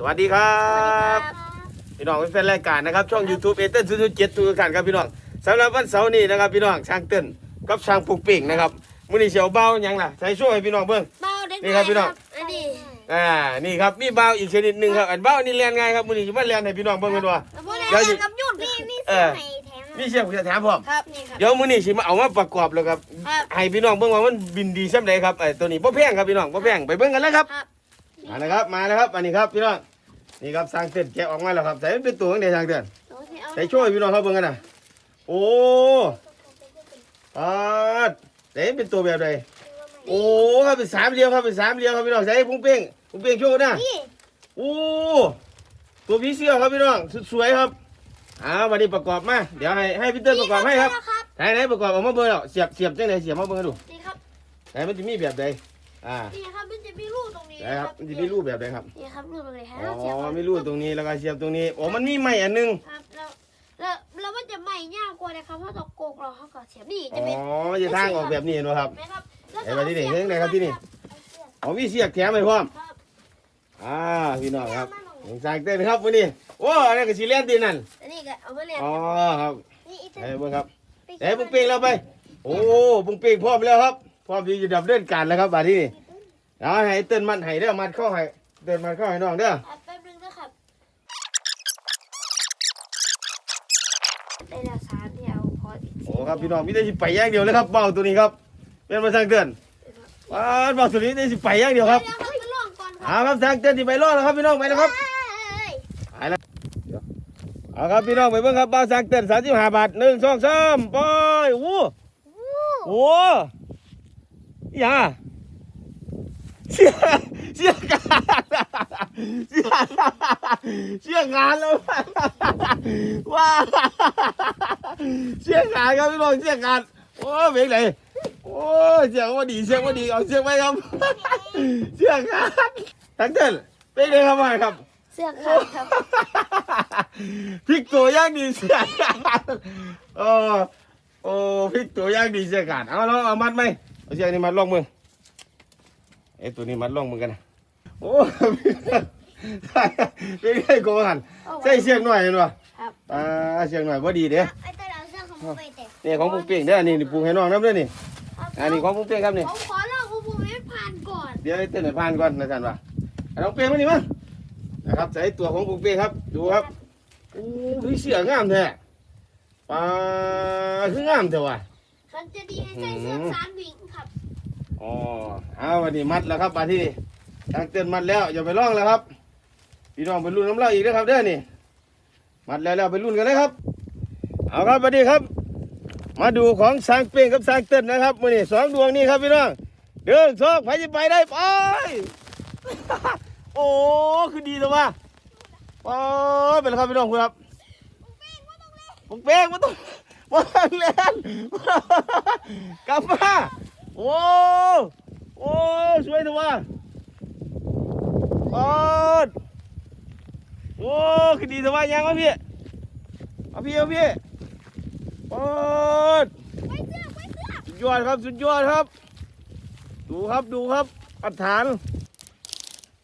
สวัสดีครับ พี่น้องเป็นแฟนรายการนะครับ ช่อง YouTube เอเต้นศูนย์เจ็ดทุกท่านครับพี่น้องสำหรับวันเสาร์นี้นะครับพี่น้องช่างเต้นกับช่างปลูกปิ่งนะครับมื้อนี้เสียวเบาหยังล่ะใช้ช่วยให้พี่น้องเบิ่ง เบาเด็กนี่ครับพี่น้อง อันนี้อ่านี่ครับมีเบาอีกชนิดหนึ่งครับอันเบานี่เรียนไงายครับมื้อนี้สิมาเรียนให้พี่น้องเบิ่งกันว่า แล้วพวกเดี๋ยวนี้สิ กับยุ่นพี่มีเอเสื้ออในแถมมีเสียงจะถามพร้อมครับนี่ครับ เดี๋ยวมื้อนี้สิมาเอามาประกอบแล้วครับครับ ให้พี่น้องเบิ่งว่ามันบินดีซำใดครับไอ้ตัวนี้บ่แพงครับพี่น้องบ่แพงไปเบิ่งกันเลยครับ ครับ มาแล้วครับมาแล้วครับอันนี้ครับพี่น้อง นี่ครับสร้างเต้นแกะออกมาแล้วครับใส่เป็นตัวของเดสร้างเต้นโอเคเอาใส่ช่วยพี่น้องเขาเบิ่งกันนะโอ้อาดใส่เป็นตัวแบบใดโอ้ครับเป็นสามเหลี่ยมครับเป็นสามเหลี่ยมครับพี่น้องใส่พุงเป้งพุงเป้งโชว์นะนี่โอ้ตัวผีเสื้อครับพี่น้องสุดสวยครับอ่าวันนี้ประกอบมาเดี๋ยวให้ให้พี่เติ้ลประกอบให้ครับครับไหนไหนประกอบออกมาเบิ่งแล้วเสียบเสียบจังไหนเสียบมาเบิ่งให้ดูนี่ครับไหนมันจะมีแบบใด อ่านี่ครับมันจะมีรูตรงนี้ไหนครับมันจะมีรูปแบบใดครับนี่ครับรูตรงนี้ให้อ๋เราเสียบอมีรูปตรงนี้แล้วก็เสียบตรงนี้โอ้มันมีไม้อันหนึงครับแล้วแล้วแล้วมันจะไหม้ยากกว่าเลยครับเพราะตกโกกเราเขาก็เสียบนี่อ๋จะเป็นอจะทางออกแบบนี้เห็นไหมครับไหมครับแล้วไอ้วันที่ไหนเรื่องไหนครับที่นี่เอาเสื้ออ๋อมีเสียกแถมไปพร้อมครับอ่าพี่น้องครับสร้างเต้นครับวันนี้โอ้อันนั้นก็สีเล่นดีนั่นอันนี้ก็เอามาเรียนอ๋อครับนี่อีกไอ้เบิ่งครับไอ้บุ้งเป้งเราไป โอ้บุ้งเป้งพร้อมแล้วครับ พร้อมที่จะดับเล่นการแล้วครับบัดที่นี่เอาให้เต้นมันให้เด้อมัดเข้าให้เต้นมันเข้าให้น้องเด้ออะแป๊บนึงนะครับได้แล้วสามที่เอาพออีกโอ้ครับพี่น้องมีแต่สิไปอย่างเดียวเลยครับเบาตัวนี้ครับเป็นมาสร้างเต้นว้าวเบาตัวนี้ได้สิไปอย่างเดียวครับเดี๋ยวครับมาลองก่อนคเอารับครับทางเต้นที่ไปรอดแล้วครับพี่น้องไปแล้วครับเอ้ยเอาครับพี่น้องไปเบิ่งครับบ้าวสักเต้นสามสิบห้าบาทหนึ่งสองสามไปโอ้ โหอย่าเสียเสียงานเสียเสียงานแล้วว้าเสียงานครับพี่น้องเสียงานโอ้เบงเลยโอ้เสียงว่าดีเสียงว่าดีเอาเสียงไว้ครับเสียงานทังเต้นเป็นเลยครับว่าครับเสื้อขาดครับพริกตัวย่างดีเสียการโอ้โอ้พริกตัวย่างดีเสียการเอาเราเอามัดไหม เอาเชือกนี้มัดล่องมือไอ้ตัวนี้มัดล่องมือกันนะโอ้เป็นไงโกหันใส่เชือกหน่อยเห็นป่ะครับอ่าเชือกหน่อยพอดีเด้ไอ้ตัวเอาเสื้อของผมไปเตะนี่ของปุ้งเป้งเด้อนี่นี่ปลูกให้น้องน้ำเด้อนี่อันนี้ของปุ้งเป้งครับนี่ผมขอลองของผมให้ผ่านก่อนเดี๋ยวให้เต้นให้ผ่านก่อนนะท่านว่าเอาน้องเป้งมานี่มานะครับใส่ตัวของปุ้งเป้งครับ ดูครับโอ้พี่เสืองามแท้ปลาคืองามแต่ว่าฉันจะดีให้ใส่เสื้อสามวิ่งครับ อ๋อเอาวันนี้มัดแล้วครับมาที่ทางเตือนมัดแล้วอย่าไปล่องแล้วครับ พี่น้องไปรุ่นน้ำเล่าอีกนะครับเด้อนี่ มัดแล้วแล้วไปรุ่นกันเลยครับ เอาครับวันนี้ครับ มาดูของสร้างเป้งกับสร้างเต้นนะครับมือนี่สองดวงนี้ครับพี่น้องเดินสองไปจะไปได้ไปโอ้คือดีตัวว่าโอ้เป็นแล้วครับพี่น้องครับปุงเป้งมาต้องมาเล่นกลับมา โอ้โอ้สวยตัวว่าโอ้โอ้คือดีตัวว่ายังวะพี่เอาพี่เอาพี่โอ้สุดยอดครับสุดยอดครับ ดูครับดูครับอัฐาน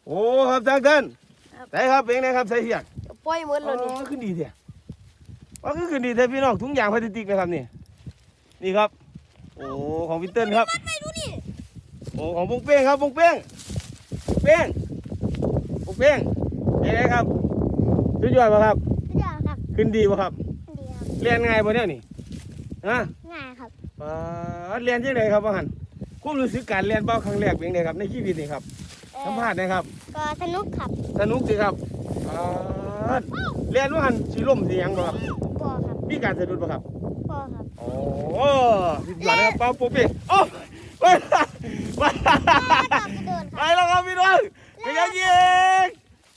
โอ้ครับทางท่านใส่ครับเป็นไงครับใส่เสียกปล่อยหมดอ๋เลยนี่อขึ้นดีเถอะว่าคือขึ้นดีเถอะพี่น้องถุงยางพลาสติกนะครับนี่นี่ครับ โอ้ของพี่เติ้ลครับไม่รู้นี่โอ้ของปุ้งเป้งครับปุ้งเป้งเป้งปุ้งเป้งเป็นไงครับสุดยอดป่ะครับ เดี๋ยวครับขึ้นดีป่ะครับเดี๋ยวเรียนง่ายป่ะเนี่ยนี่ฮะง่ายครับอ่าเรียนยังไงครับว่าหันความรู้สึกการเรียนเบ้าครั้งแรกเป็นไงครับในชีวิตนี่ครับสัมภาษณ์หนะครับ ก็สนุกครับสนุกสิครับอ่าเรียนว่าหันสีลมสีหยังบ่ครับปอครับมีการสะดุดป่ะครับ ปอครับ โอ้สุดยอดนะครับเป้าปุ๊บเป้โอ้ไปไปเดินไปแล้วครับพี่น้องไปยังยิง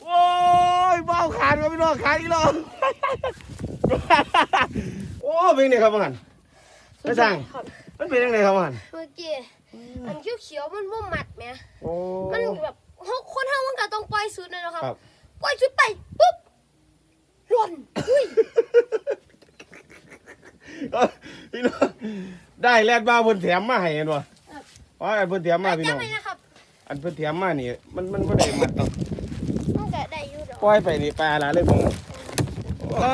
โอ้ยเบ้าขาดครับพี่น้องขาดอีกแล้วโอ้เป็นไงครับว่าหันไม่สั่งมันเป็นยังไงครับว่าหันเมื่อกี้มันเขียวๆมันว่ามัดไหมโอ้มันแบบคนเท่ามันก็ต้องปล่อยสุดเลยนะครับครับปล่อยสุดไปปุ๊บหล่นอุ้ยเอ้ย พี่น้องได้แลดมาเพิ่นแถมมาให้เห็นบ่อ๋ออันเพิ่นแถมมาพี่น้จำองไว้นะครับอันเพิ่นแถมมานี่ มันมันบ่ได้มัดเนาะมันก็ได้อยู่ดอกปล่อยไปนี่ปลาละเลยผมเอ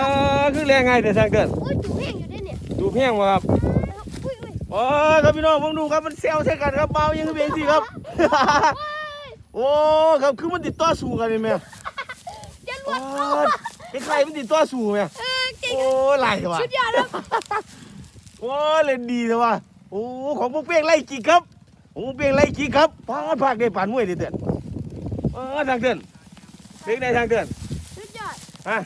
อคือแรงไงแต่ทางเกินโอ้ยจูแห้งอยู่ด้วยเนี่ยดูเพียงวะครับอุ้ยอุ้ยโอ้ยครับพี่น้องผมดูครับมันเซลใช่กันครับเบายังคือเพียงสิครับโอ้ครับคือมันติดต่อสู้กันนี่แม่ยันโอ้วัดยเป็นใครมันติดต่อสู้แม่เอ อเก่งโอ้ยไหลว่ะสุดยอดแล้วโอ้ยเล่นดีเลยว่ะโอ้ของพวกเป้งไล่กี่ครับของพวกเป้งไล่กี่ครับปานภาคได้ปานมวยเลยเตือนเออทางเตือนเพลงได้ทางเตือนสุดยอดฮะ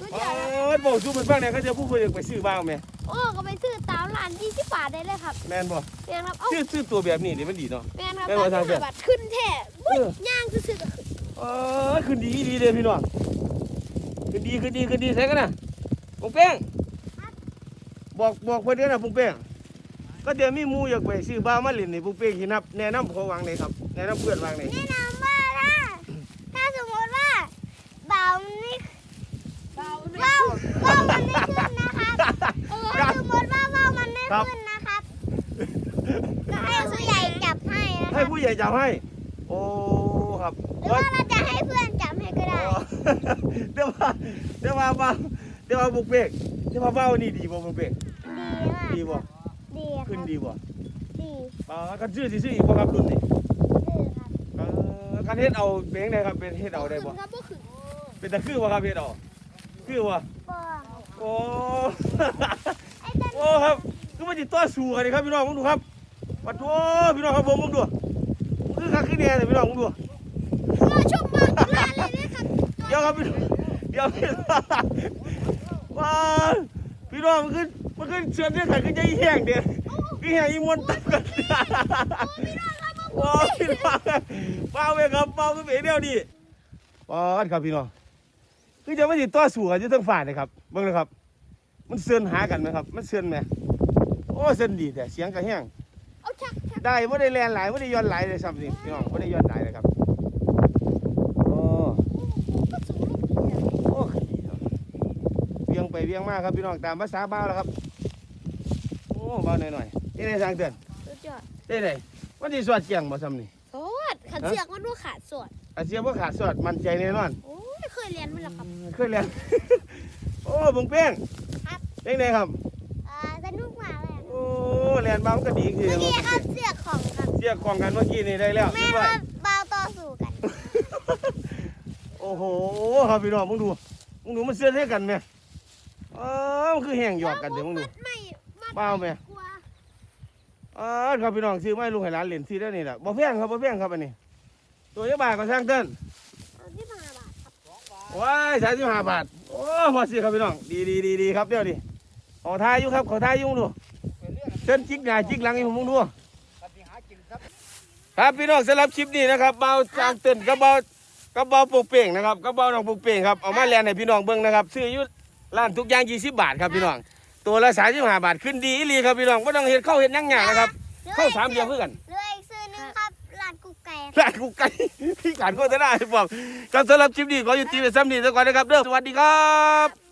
สุดเอยอดแล้วอบอกสู้เป็นบ้างเนี่ยเขาจะพูดคุยไปซื้อบ้างไหมโอ้ก็ไปซื้อตามร้านยี่สิบบาทได้เลยครับแม่นบ่แมนครับเอ้าซื้อซื้อตัวแบบนี้เดี๋ยวมันดีเนาะ แมนครับแม่นว่าทางเดินสมสิบบาทขึ้นแท้เออย่างซื้อๆก็ขึ้นเออขึ้นดีดีเลยพี่น้องขึ้นดีขึ้นดีขึ้นดีใส่กันนะ ปุ้งเป้งบอกบอกเพื่อนเด้อนะปุ้งเป้งก็เดี๋ยวมีหมูอยากไปซื้อบ้ามาเล่นนี่ปุ้งเป้งที่นับแนะนำเขาวางเลยครับแนะนำเพื่อนวางเลยแนะนำว่าถ้าถ้าสมมติว่าเบานี่เบาเบามันไม่ขึ้นนะครับเออถ้าสมมติว่าเบามันไม่ขึ้นนะครับก็ให้ผู้ใหญ่จับให้นะคให้รับผู้ใหญ่จับให้ โอ้ครับหรือว่าเราจะให้เพื่อนจับให้ก็ได้อ๋อเดี๋ยวว่าเดี๋ยวว่าบ้า เดี๋ยวว่าปุ้งเป้งเดี๋ยวว่าบ้านี่ดีบ่ปุ้งเป้งดีมากดีบ่ดีครับขึ้นดีบ่ดีอ่ากันซื้อสิซื้ออีกบ่ครับรุ่นนี้ดีครับเออการเฮ็ดเอาเป็นจังไดครับเป็นเฮ็ดเอาได้บ่ขึ้นครับบ่ขึ้นเป็นตะคือบ่ครับเฮ็ดเอาคือบ่บ่โอ้ไอ้ต้นโอ้ครับคือมันสิต่อสู้กันนี่ครับพี่น้องผมดูครับปัดโถพี่น้องครับผมผมดูคือคักคือแน่เลยพี่น้องผมดูเราชมมากลาเลยนะครับเดี๋ยวครับพี่น้องเดี๋ยวพี่น้อง ว้าพี่น้องมันขึ้นมันขึ้นเชือนได้ขันขึ้นใจแห้งเด้อคือแห้งอีมวนตับกันโอ้พี่น้องเป้าเว้ยครับเป้าคือเป็นแนวนี้ป้อนครับพี่น้องคือจะไม่ติดต่อสู้กันอยู่ทั้งฝ่ายเลยครับเบิ่งเลยครับ มันเสื่อนหากันไหมครับ มันเสื่อนไหมโอ้เสื่อนดีแต่เสียงก็แห้งเอาชักชักได้ไม่ได้แลนหลายไม่ได้ย้อนหลายเลยซ้ำนี่พี่น้องไม่ได้ย้อนหลายเลยครับโอ้ ก็สูงลูกเดียว โอ้ดีครับเวียง ไปเวียงมาครับพี่น้องตามภาษาบ้าวแล้วครับโอ้บ้าวหน่อยๆนี่ในทางเตือนสุดยอดได้ไหนวันที่สวดเจียงบ่ซ้ำนี่โสดขันเสือกมันว่าขาดสวดอาเสียบ่ขาดสวดมั่นใจแน่นอนโอ้ยเคยเรียนมั้ยล่ะครับเคยเรียน โอ้บุงเป้งครับเป้งไหนครับอ่าสนุกมากเลยโอ้เรียนบ้ามันก็ดีคือเมื่อกี้ครับเสือกของครับเสียของกันเมื่อกี้นี่ได้แล้วแม่เรียบคร้อยรับเบาต่อสู้กัน โอ้โหครับพี่น้องมึงดูมึงดูมันเสื้อเท่กันไหม เออมันคือแห้งหยอกกันเดี๋ยวมึงดูมัดไม่มัดเปล่าไหม กลัวเออครับพี่น้องซื้อไม้ลูกให้หลานเหรียญซื้อได้นี่แหละบ่แพงครับบ่แพงครับอันนี้ ตัวยี่บาทก็ช่างเต้นเอาที่มาบาทครับว้ายสามสิบห้าบาท โอ้มาซื้อครับพี่น้อง ดีดีดีดีครับเดี๋ยวดิขอทายอยู่ครับขอทายอยู่มึงดูเต้นจิกหน้าจิกหลังให้ผมมึงดู ครับพี่น้องสำหรับคลิปนี้นะครับเบาจางเต้นกับเบากับเบาปลูกเป่งนะครับกับเบาน้องปลูกเป่งครับเอามาแลนให้พี่น้องเบิ่งนะครับซื้ออยู่ ร้านทุกอย่าง20บาทครับพี่น้องตัวละ35บาทขึ้นดีอีหลีครับพี่น้องบ่ต้องเฮ็ดเข้าวเฮ็ดหยังหยังนะครับเข้าวสามเดียวคือกันเหลืออีกซื้อหนึงครับร้านกุ๊กไก่ร้านกูไก่พี่การโฆษณาให้ผมครับสำหรับคลิปนี้ขออยู่ตีไปซ้ำนี้ซะก่อนนะครับเด้อสวัสดีครับ